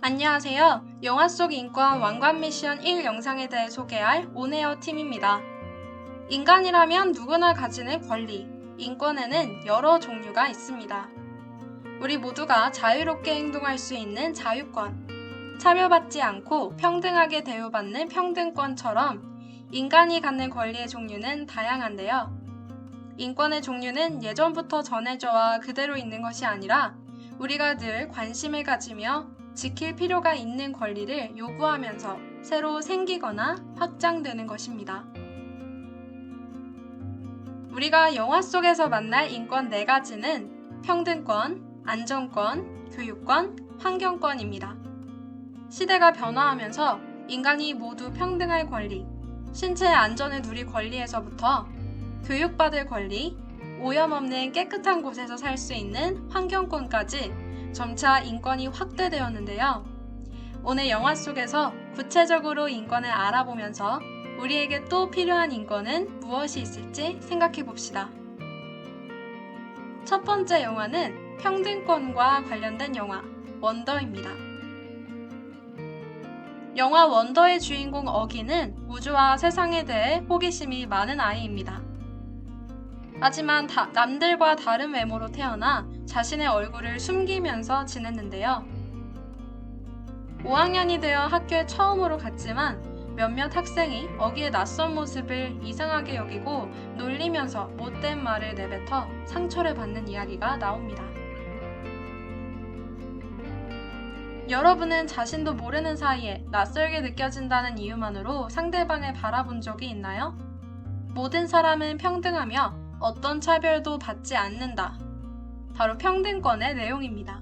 안녕하세요. 영화 속 인권 왕관 미션 1 영상에 대해 소개할 온에어 팀입니다. 인간이라면 누구나 가지는 권리, 인권에는 여러 종류가 있습니다. 우리 모두가 자유롭게 행동할 수 있는 자유권, 차별받지 않고 평등하게 대우받는 평등권처럼 인간이 갖는 권리의 종류는 다양한데요. 인권의 종류는 예전부터 전해져와 그대로 있는 것이 아니라 우리가 늘 관심을 가지며 지킬 필요가 있는 권리를 요구하면서 새로 생기거나 확장되는 것입니다. 우리가 영화 속에서 만날 인권 네 가지는 평등권, 안전권, 교육권, 환경권입니다. 시대가 변화하면서 인간이 모두 평등할 권리, 신체의 안전을 누릴 권리에서부터 교육받을 권리, 오염 없는 깨끗한 곳에서 살 수 있는 환경권까지 점차 인권이 확대되었는데요. 오늘 영화 속에서 구체적으로 인권을 알아보면서 우리에게 또 필요한 인권은 무엇이 있을지 생각해 봅시다. 첫 번째 영화는 평등권과 관련된 영화, 원더입니다. 영화 원더의 주인공 어기는 우주와 세상에 대해 호기심이 많은 아이입니다. 하지만 다- 남들과 다른 외모로 태어나 자신의 얼굴을 숨기면서 지냈는데요. 5학년이 되어 학교에 처음으로 갔지만 몇몇 학생이 어기의 낯선 모습을 이상하게 여기고 놀리면서 못된 말을 내뱉어 상처를 받는 이야기가 나옵니다. 여러분은 자신도 모르는 사이에 낯설게 느껴진다는 이유만으로 상대방을 바라본 적이 있나요? 모든 사람은 평등하며 어떤 차별도 받지 않는다. 바로 평등권의 내용입니다.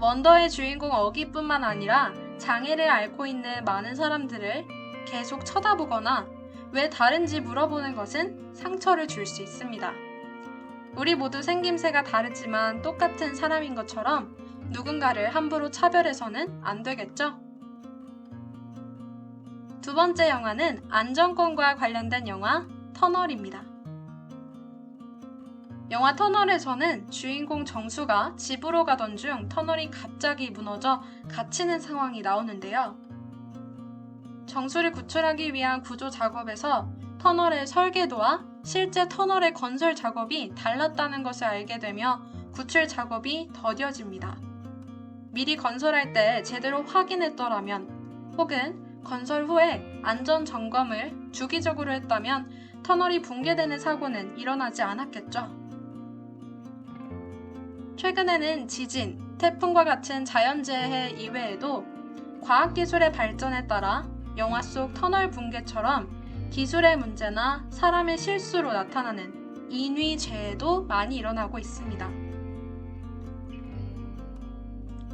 원더의 주인공 어기뿐만 아니라 장애를 앓고 있는 많은 사람들을 계속 쳐다보거나 왜 다른지 물어보는 것은 상처를 줄 수 있습니다. 우리 모두 생김새가 다르지만 똑같은 사람인 것처럼 누군가를 함부로 차별해서는 안 되겠죠? 두 번째 영화는 안전권과 관련된 영화 터널입니다. 영화 터널에서는 주인공 정수가 집으로 가던 중 터널이 갑자기 무너져 갇히는 상황이 나오는데요. 정수를 구출하기 위한 구조 작업에서 터널의 설계도와 실제 터널의 건설 작업이 달랐다는 것을 알게 되며 구출 작업이 더뎌집니다. 미리 건설할 때 제대로 확인했더라면 혹은 건설 후에 안전 점검을 주기적으로 했다면 터널이 붕괴되는 사고는 일어나지 않았겠죠. 최근에는 지진, 태풍과 같은 자연재해 이외에도 과학기술의 발전에 따라 영화 속 터널 붕괴처럼 기술의 문제나 사람의 실수로 나타나는 인위재해도 많이 일어나고 있습니다.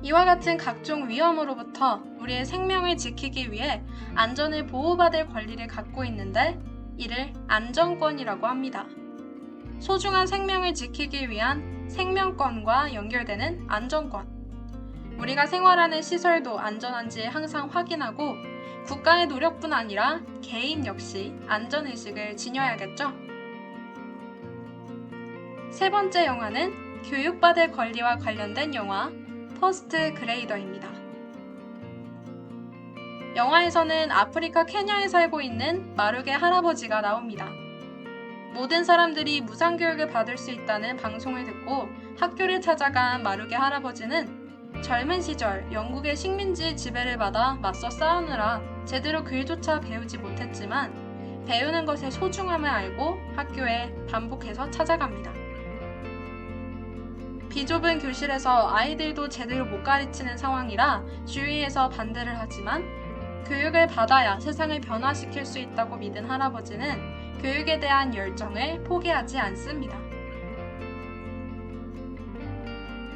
이와 같은 각종 위험으로부터 우리의 생명을 지키기 위해 안전을 보호받을 권리를 갖고 있는데 이를 안전권이라고 합니다. 소중한 생명을 지키기 위한 생명권과 연결되는 안전권. 우리가 생활하는 시설도 안전한지 항상 확인하고 국가의 노력뿐 아니라 개인 역시 안전의식을 지녀야겠죠? 세 번째 영화는 교육받을 권리와 관련된 영화 퍼스트 그레이더입니다. 영화에서는 아프리카 케냐에 살고 있는 마르게 할아버지가 나옵니다. 모든 사람들이 무상교육을 받을 수 있다는 방송을 듣고 학교를 찾아간 마르게 할아버지는 젊은 시절 영국의 식민지 지배를 받아 맞서 싸우느라 제대로 글조차 배우지 못했지만 배우는 것의 소중함을 알고 학교에 반복해서 찾아갑니다. 비좁은 교실에서 아이들도 제대로 못 가르치는 상황이라 주위에서 반대를 하지만 교육을 받아야 세상을 변화시킬 수 있다고 믿은 할아버지는 교육에 대한 열정을 포기하지 않습니다.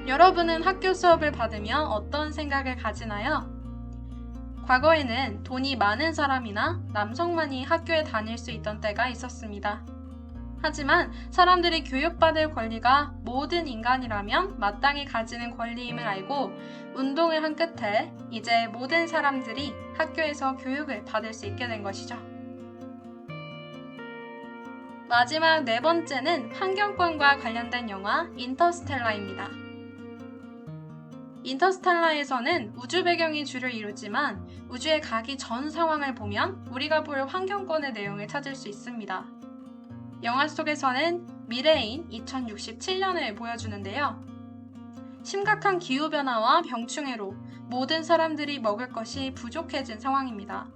여러분은 학교 수업을 받으며 어떤 생각을 가지나요? 과거에는 돈이 많은 사람이나 남성만이 학교에 다닐 수 있던 때가 있었습니다. 하지만 사람들이 교육받을 권리가 모든 인간이라면 마땅히 가지는 권리임을 알고 운동을 한 끝에 이제 모든 사람들이 학교에서 교육을 받을 수 있게 된 것이죠. 마지막 네 번째는 환경권과 관련된 영화 인터스텔라입니다. 인터스텔라에서는 우주 배경이 주를 이루지만 우주에 가기 전 상황을 보면 우리가 볼 환경권의 내용을 찾을 수 있습니다. 영화 속에서는 미래인 2067년을 보여주는데요. 심각한 기후변화와 병충해로 모든 사람들이 먹을 것이 부족해진 상황입니다.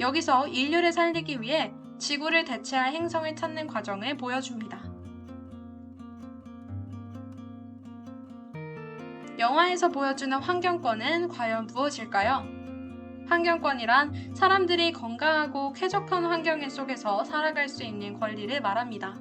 여기서 인류를 살리기 위해 지구를 대체할 행성을 찾는 과정을 보여줍니다. 영화에서 보여주는 환경권은 과연 무엇일까요? 환경권이란 사람들이 건강하고 쾌적한 환경 속에서 살아갈 수 있는 권리를 말합니다.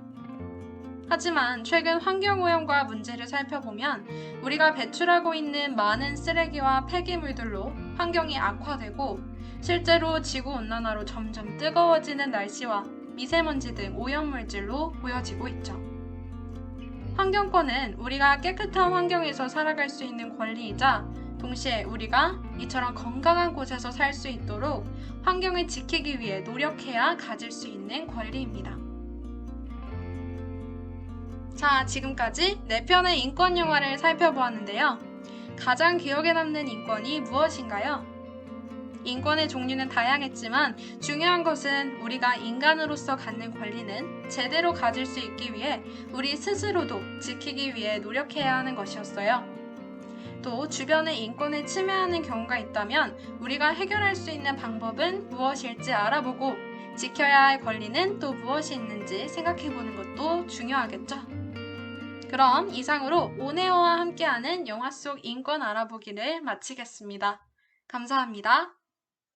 하지만 최근 환경오염과 문제를 살펴보면 우리가 배출하고 있는 많은 쓰레기와 폐기물들로 환경이 악화되고 실제로 지구 온난화로 점점 뜨거워지는 날씨와 미세먼지 등 오염물질로 보여지고 있죠. 환경권은 우리가 깨끗한 환경에서 살아갈 수 있는 권리이자 동시에 우리가 이처럼 건강한 곳에서 살 수 있도록 환경을 지키기 위해 노력해야 가질 수 있는 권리입니다. 자, 지금까지 4편의 인권 영화를 살펴보았는데요. 가장 기억에 남는 인권이 무엇인가요? 인권의 종류는 다양했지만 중요한 것은 우리가 인간으로서 갖는 권리는 제대로 가질 수 있기 위해 우리 스스로도 지키기 위해 노력해야 하는 것이었어요. 또 주변의 인권을 침해하는 경우가 있다면 우리가 해결할 수 있는 방법은 무엇일지 알아보고 지켜야 할 권리는 또 무엇이 있는지 생각해 보는 것도 중요하겠죠. 그럼 이상으로 오네오와 함께하는 영화 속 인권 알아보기를 마치겠습니다. 감사합니다.